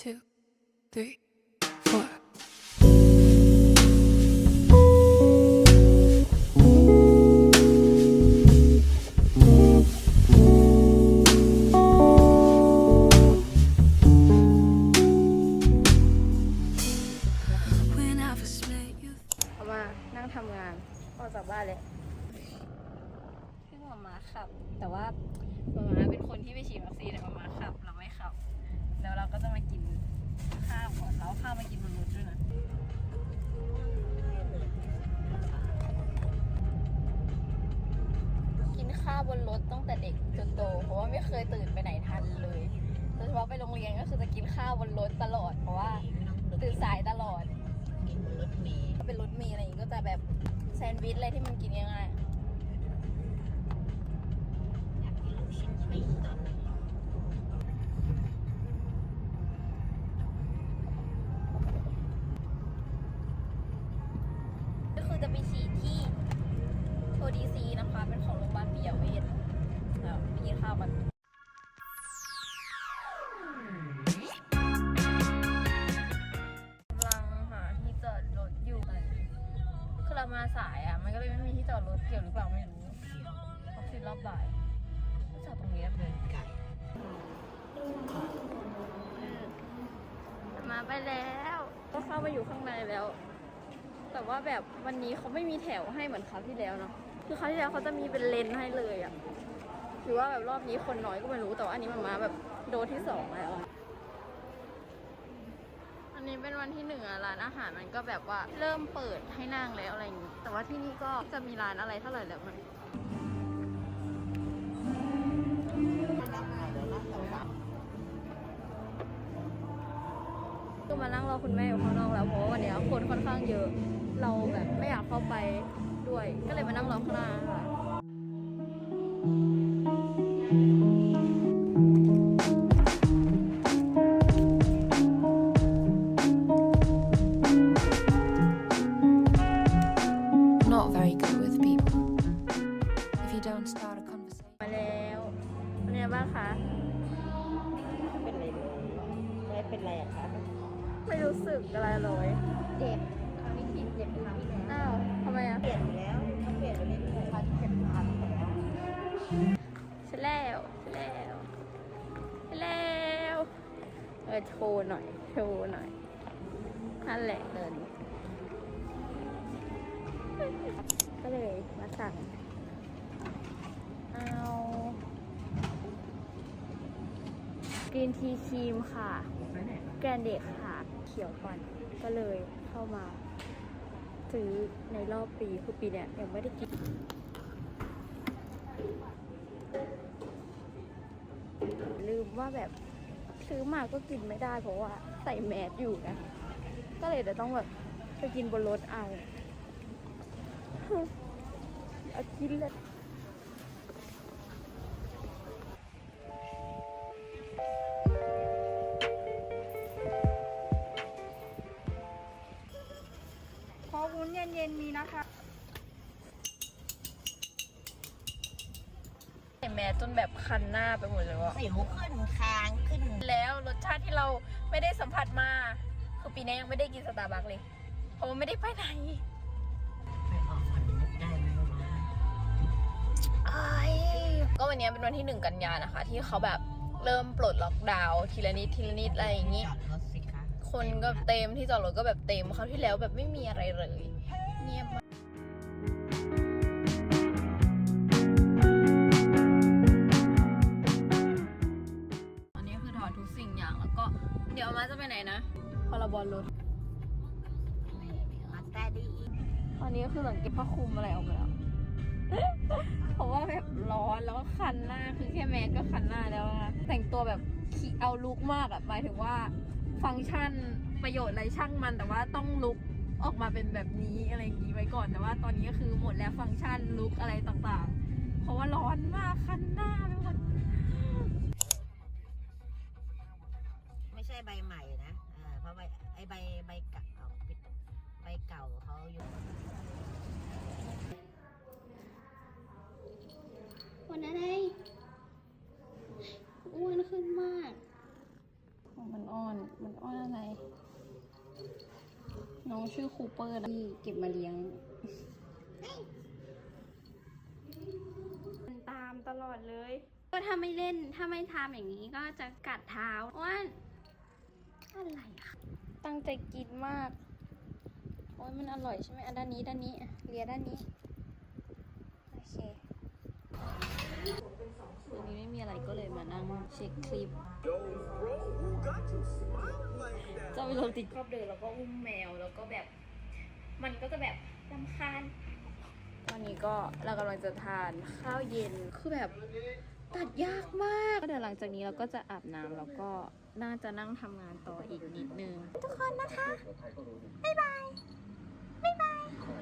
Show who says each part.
Speaker 1: two, three, four.
Speaker 2: เอามานั่งทำงานออกจากบ้านเลยพี่หมามาขับ แต่ว่าหมามาเป็นคนที่ไปฉีดวัคซีนแต่หมามาขับ เราไม่ขับ แล้วเราก็จะมากินข้าวก่อนแล้วเอาข้าวมากินบนรถด้วยนะกินข้าวบนรถตั้งแต่เด็กจนโตเพราะว่าไม่เคยตื่นไปไหนทันเลยโดยเฉพาะไปโรงเรียนก็คือจะกินข้าวบนรถตลอด เพราะว่าตื่นสายตลอด
Speaker 3: กินบนรถเมล์
Speaker 2: ถ้าเป็นรถเมล์อะไรอย่างงี้ก็จะแบบแซนด์วิชอะไรที่มันกินง่าย
Speaker 3: อ
Speaker 2: โชดีซีนะคะ เป็นของโรงพยาบาลปิยเวชแล้วไปกินข้าวกันกำลังหาที่จอดรถอยู่คือเรามาสายอะ มันก็เลยไม่มีที่จอดรถเกี่ยวหรือเปล่าไม่รู้ออกซินรอบบ่ายก็จอดตรงนี้เลย
Speaker 3: ไก่
Speaker 2: มาไปแล้ว ก็เข้ามาอยู่ข้างในแล้ว แต่ว่าแบบวันนี้เขาไม่มีแถวให้เหมือนคราวที่แล้วเนาะ คือคราที่แล้วเขาจะมีเป็นเลนให้เลยอะหรือว่าแบบรอบนี้คนน้อยก็ไม่รู้แต่ว่าอันนี้มันมาแบบโดที่สองแล้วอันนี้เป็นวันที่หนึ่งร้านอาหารมันก็แบบว่าเริ่มเปิดให้นั่งแล้วอะไรอย่างงี้แต่ว่าที่นี่ก็จะมีร้านอะไรเท่าไหร่แล้วมันก็มานั่งรอคุณแม่อยู่ข้างนอกแล้วเพราะว่าวันนี้คนค่อนข้างเยอะ เราแบบไม่อยากเข้าไป ด้วย ก็เลยมานั่งรอข้างหน้าค่ะ
Speaker 1: Not very good with people. If you don't start a conversation.
Speaker 2: มาแล้วเป็นไงบ้างคะ
Speaker 3: เป็นไรเลยไม่เป็นไรอะคะ
Speaker 2: ไม่รู้สึกอะไรเลย
Speaker 3: เจ็บคราวนี้ฉีดเจ็บคราวที่แล้ว
Speaker 2: อ้าว
Speaker 3: เออ
Speaker 2: โชว์หน่อย โชว์หน่อยนั่นแหละเดิน ก็เลยมาสั่ง เอากรีนทีครีมค่ะ แกรนเดกค่ะ เขียวก่อน ก็เลยเข้ามาซื้อในรอบปีคือปีเนี้ยยังไม่ได้กินลืมว่าแบบ ซื้อมาก็กินไม่ได้ เพราะว่าใส่แมสอยู่นะ ก็เลยเดี๋ยวต้องแบบไปกินบนรถเอาเอากินเลย แมสจนแบบคันหน้าไปหมดเลยว่ะ
Speaker 3: สิวขึ้นคางขึ้น
Speaker 2: แล้วรสชาติที่เราไม่ได้สัมผัสมา คือปีนี้ยังไม่ได้กินสตาร์บัคเลยเพราะว่าไม่ได้ไปไหน
Speaker 3: ไปออกมันนึกได้ไหมว่า
Speaker 2: ไอ้ก็วันนี้เป็นวันที่หนึ่งกันยานะคะ ที่เขาแบบเริ่มปลดล็อกดาวน์ทีละนิดทีละนิดอะไรอย่างงี้
Speaker 3: จอดรถสิคะ
Speaker 2: คนก็เต็มที่จอดรถก็แบบเต็มคราวที่แล้วแบบไม่มีอะไรเลย เงียบ นนะพรบรถ
Speaker 3: มาแต่ดี
Speaker 2: ตอนนี้ก็คือหลังเก็บผ้าคลุมอะไรออกไปแล้ว เพราะว่าแบบร้อนแล้วก็คันหน้าคือแค่แมสก็คันหน้าแล้วนะแต่งตัวแบบขี้เอาลุกมากอะหมายถึงว่าฟังก์ชันประโยชน์อะไรช่างมัน แต่ว่าต้องลุกออกมาเป็นแบบนี้อะไรอย่างนี้ไว้ก่อนแต่ว่าตอนนี้ก็คือหมดแล้วฟังก์ชันลุกอะไรต่างๆ เพราะว่าร้อนมากคันหน้าไปหมด มากมันอ่อนมันว่าอะไร น้องชื่อคูเปอร์นะที่เก็บมาเลี้ยง
Speaker 4: มันตามตลอดเลย
Speaker 2: ก็ถ้าไม่เล่นถ้าไม่ทำอย่างนี้ก็จะกัดเท้าว่าอะไรอะตั้งใจกินมาก โอ้ยมันอร่อยใช่ไหมอันด้านนี้ด้านนี้อะเลียด้านนี้ โอเควั นนี้ไม่มีอะไรก็เลยมานั่งเช็คคลิปเจ้าไปลงติด
Speaker 4: ชอบเดินแล้วก็อุ้มแมวแล้วก็แบบ มันก็จะแบบรำคาญ
Speaker 2: ตอนนี้ก็เรากำลังจะทานข้าวเย็นคือแบบตัดยากมากก็เดี๋ยวหลังจากนี้เราก็จะอาบน้ำแล้วก็น่าจะนั่งทำงานต่ออีกนิดนึง ทุกคนนะคะ บ๊ายบาย บ๊ายบายบ๊ายบายค่ะ